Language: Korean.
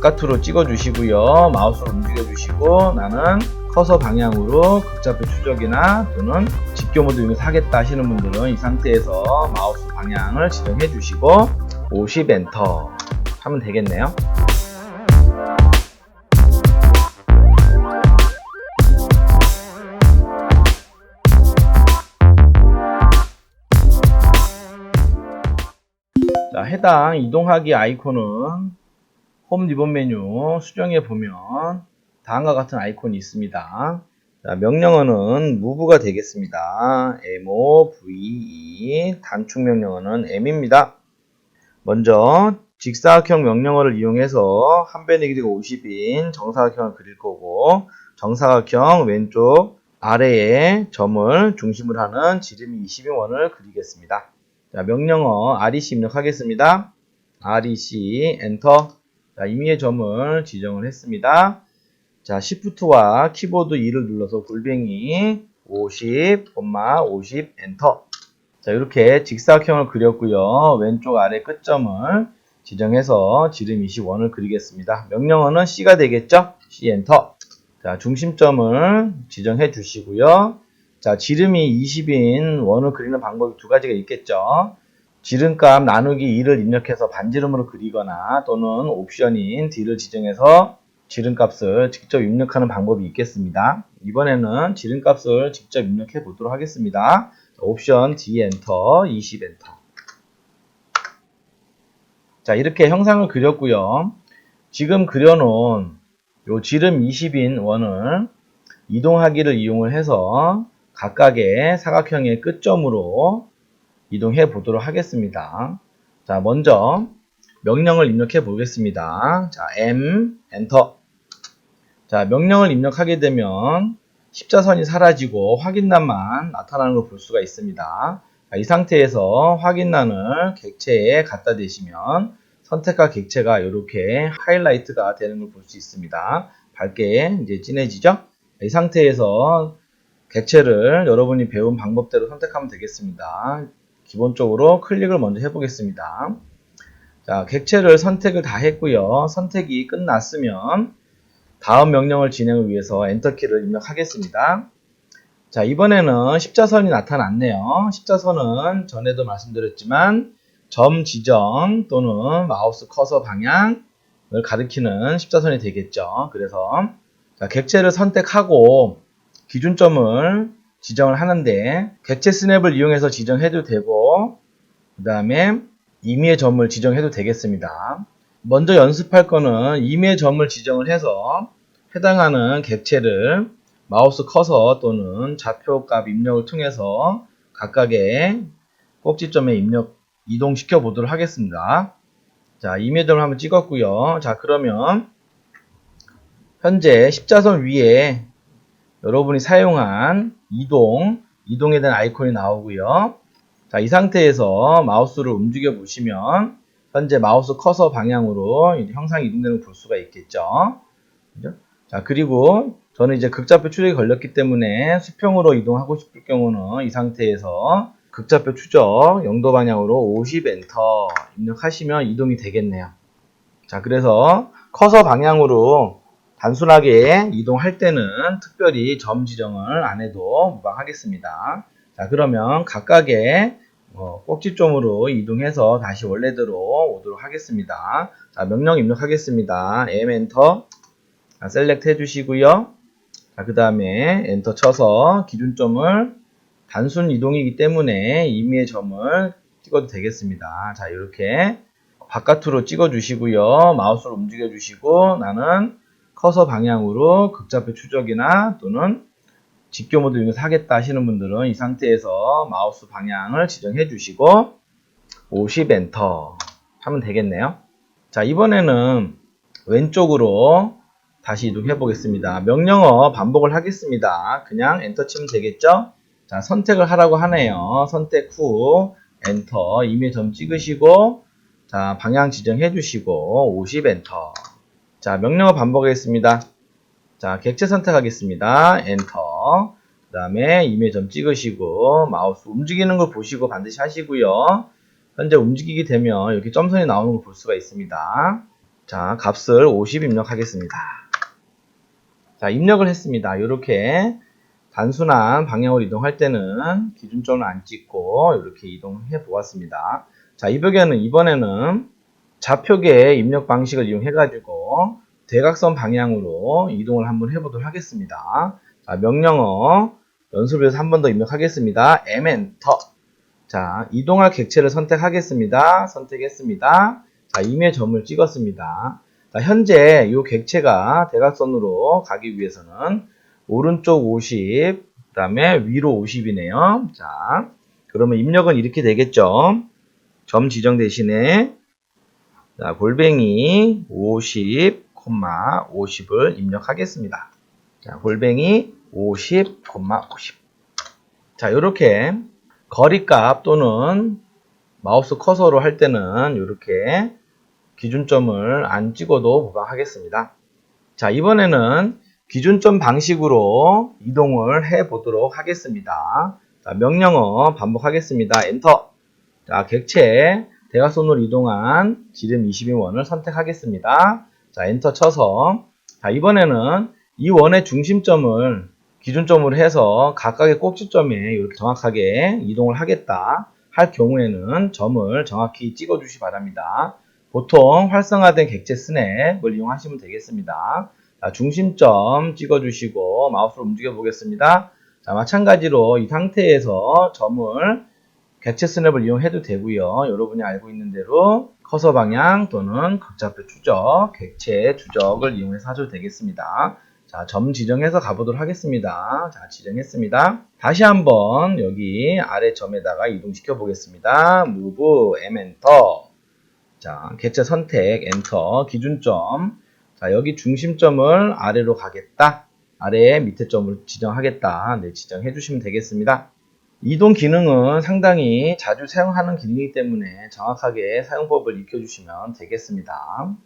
바깥으로 찍어 주시고요. 마우스를 움직여 주시고 나는 커서 방향으로 극좌표 추적이나 또는 직교 모드 이용해서 하겠다 하시는 분들은 이 상태에서 마우스 방향을 지정해 주시고 50 엔터 하면 되겠네요. 자, 해당 이동하기 아이콘은 홈 리본 메뉴 수정해 보면 다음과 같은 아이콘이 있습니다. 자, 명령어는 move가 되겠습니다. move 단축 명령어는 m입니다. 먼저 직사각형 명령어를 이용해서 한 변의 길이가 50인 정사각형을 그릴 거고 정사각형 왼쪽 아래에 점을 중심으로 하는 지름이 20인 원을 그리겠습니다. 자, 명령어 REC 입력하겠습니다. REC 엔터. 자, 임의의 점을 지정을 했습니다. 자, Shift와 키보드 2를 눌러서 골뱅이 50, 50 엔터. 자, 이렇게 직사각형을 그렸고요. 왼쪽 아래 끝점을 지정해서 지름 21을 그리겠습니다. 명령어는 C가 되겠죠? C 엔터. 자, 중심점을 지정해 주시고요. 자, 지름이 20인 원을 그리는 방법이 두 가지가 있겠죠. 지름값 나누기 2를 입력해서 반지름으로 그리거나 또는 옵션인 D를 지정해서 지름값을 직접 입력하는 방법이 있겠습니다. 이번에는 지름값을 직접 입력해 보도록 하겠습니다. 자, 옵션 D 엔터, 20 엔터. 자, 이렇게 형상을 그렸고요. 지금 그려놓은 요 지름 20인 원을 이동하기를 이용을 해서 각각의 사각형의 끝점으로 이동해 보도록 하겠습니다. 자, 먼저 명령을 입력해 보겠습니다. 자, M 엔터. 자, 명령을 입력하게 되면 십자선이 사라지고 확인란만 나타나는 걸 볼 수가 있습니다. 자, 이 상태에서 확인란을 객체에 갖다 대시면 선택과 객체가 이렇게 하이라이트가 되는 걸 볼 수 있습니다. 밝게 이제 진해지죠? 이 상태에서 객체를 여러분이 배운 방법대로 선택하면 되겠습니다. 기본적으로 클릭을 먼저 해보겠습니다. 자, 객체를 선택을 다 했고요. 선택이 끝났으면 다음 명령을 진행을 위해서 엔터키를 입력하겠습니다. 자, 이번에는 십자선이 나타났네요. 십자선은 전에도 말씀드렸지만 점 지정 또는 마우스 커서 방향을 가리키는 십자선이 되겠죠. 그래서 자, 객체를 선택하고 기준점을 지정을 하는데 객체 스냅을 이용해서 지정해도 되고 그 다음에 임의의 점을 지정해도 되겠습니다. 먼저 연습할 거는 임의의 점을 지정을 해서 해당하는 객체를 마우스 커서 또는 좌표값 입력을 통해서 각각의 꼭지점에 입력 이동시켜 보도록 하겠습니다. 자, 임의의 점을 한번 찍었고요. 자, 그러면 현재 십자선 위에 여러분이 사용한 이동, 이동에 대한 아이콘이 나오고요. 자, 이 상태에서 마우스를 움직여 보시면 현재 마우스 커서 방향으로 형상이 이동되는 걸 볼 수가 있겠죠. 그죠? 자, 그리고 저는 이제 극좌표 추적이 걸렸기 때문에 수평으로 이동하고 싶을 경우는 이 상태에서 극좌표 추적 0도 방향으로 50 엔터 입력하시면 이동이 되겠네요. 자, 그래서 커서 방향으로 단순하게 이동할 때는 특별히 점 지정을 안 해도 무방하겠습니다. 자, 그러면 각각의 어, 꼭지점으로 이동해서 다시 원래대로 오도록 하겠습니다. 자, 명령 입력하겠습니다. M 엔터 자, 셀렉트 해주시고요. 자, 그 다음에 엔터 쳐서 기준점을 단순 이동이기 때문에 임의의 점을 찍어도 되겠습니다. 자, 이렇게 바깥으로 찍어 주시고요. 마우스를 움직여 주시고 나는 커서 방향으로 극좌표 추적이나 또는 직교 모드 이용해서 하겠다 하시는 분들은 이 상태에서 마우스 방향을 지정해 주시고 50 엔터 하면 되겠네요. 자, 이번에는 왼쪽으로 다시 이동해 보겠습니다. 명령어 반복을 하겠습니다. 그냥 엔터 치면 되겠죠? 자, 선택을 하라고 하네요. 선택 후 엔터 임의 점 찍으시고 자, 방향 지정해 주시고 50 엔터. 자, 명령어 반복하겠습니다. 자, 객체 선택하겠습니다. 엔터. 그 다음에 임의 점 찍으시고 마우스 움직이는 걸 보시고 반드시 하시고요. 현재 움직이게 되면 이렇게 점선이 나오는 걸 볼 수가 있습니다. 자, 값을 50 입력하겠습니다. 자, 입력을 했습니다. 이렇게 단순한 방향으로 이동할 때는 기준점을 안 찍고 이렇게 이동해 보았습니다. 자, 이 벽에는 이번에는 좌표계 입력 방식을 이용해 가지고 대각선 방향으로 이동을 한번 해보도록 하겠습니다. 자, 명령어 연습에서 한 번 더 입력하겠습니다. M 엔터. 자, 이동할 객체를 선택하겠습니다. 선택했습니다. 자, 임의 점을 찍었습니다. 자, 현재 이 객체가 대각선으로 가기 위해서는 오른쪽 50, 그 다음에 위로 50이네요. 자, 그러면 입력은 이렇게 되겠죠. 점 지정 대신에 자, 골뱅이 50, 50을 입력하겠습니다. 자, 골뱅이 50, 50. 자, 이렇게 거리값 또는 마우스 커서로 할 때는 이렇게 기준점을 안 찍어도 무방하겠습니다. 자, 이번에는 기준점 방식으로 이동을 해 보도록 하겠습니다. 자, 명령어 반복하겠습니다. 엔터. 자, 객체 대각선으로 이동한 지름 22원을 선택하겠습니다. 자, 엔터 쳐서 자, 이번에는 이 원의 중심점을 기준점으로 해서 각각의 꼭지점에 이렇게 정확하게 이동을 하겠다 할 경우에는 점을 정확히 찍어 주시 바랍니다. 보통 활성화된 객체 스냅을 이용하시면 되겠습니다. 자, 중심점 찍어 주시고 마우스로 움직여 보겠습니다. 자, 마찬가지로 이 상태에서 점을 객체 스냅을 이용해도 되고요. 여러분이 알고 있는 대로 커서 방향 또는 극좌표 추적, 객체 추적을 이용해서 하셔도 되겠습니다. 자, 점 지정해서 가보도록 하겠습니다. 자, 지정했습니다. 다시 한번 여기 아래 점에다가 이동시켜 보겠습니다. move, m 엔터. 자, 객체 선택, 엔터, 기준점. 자, 여기 중심점을 아래로 가겠다. 아래에 밑에 점을 지정하겠다. 네, 지정해 주시면 되겠습니다. 이동 기능은 상당히 자주 사용하는 기능이기 때문에 정확하게 사용법을 익혀주시면 되겠습니다.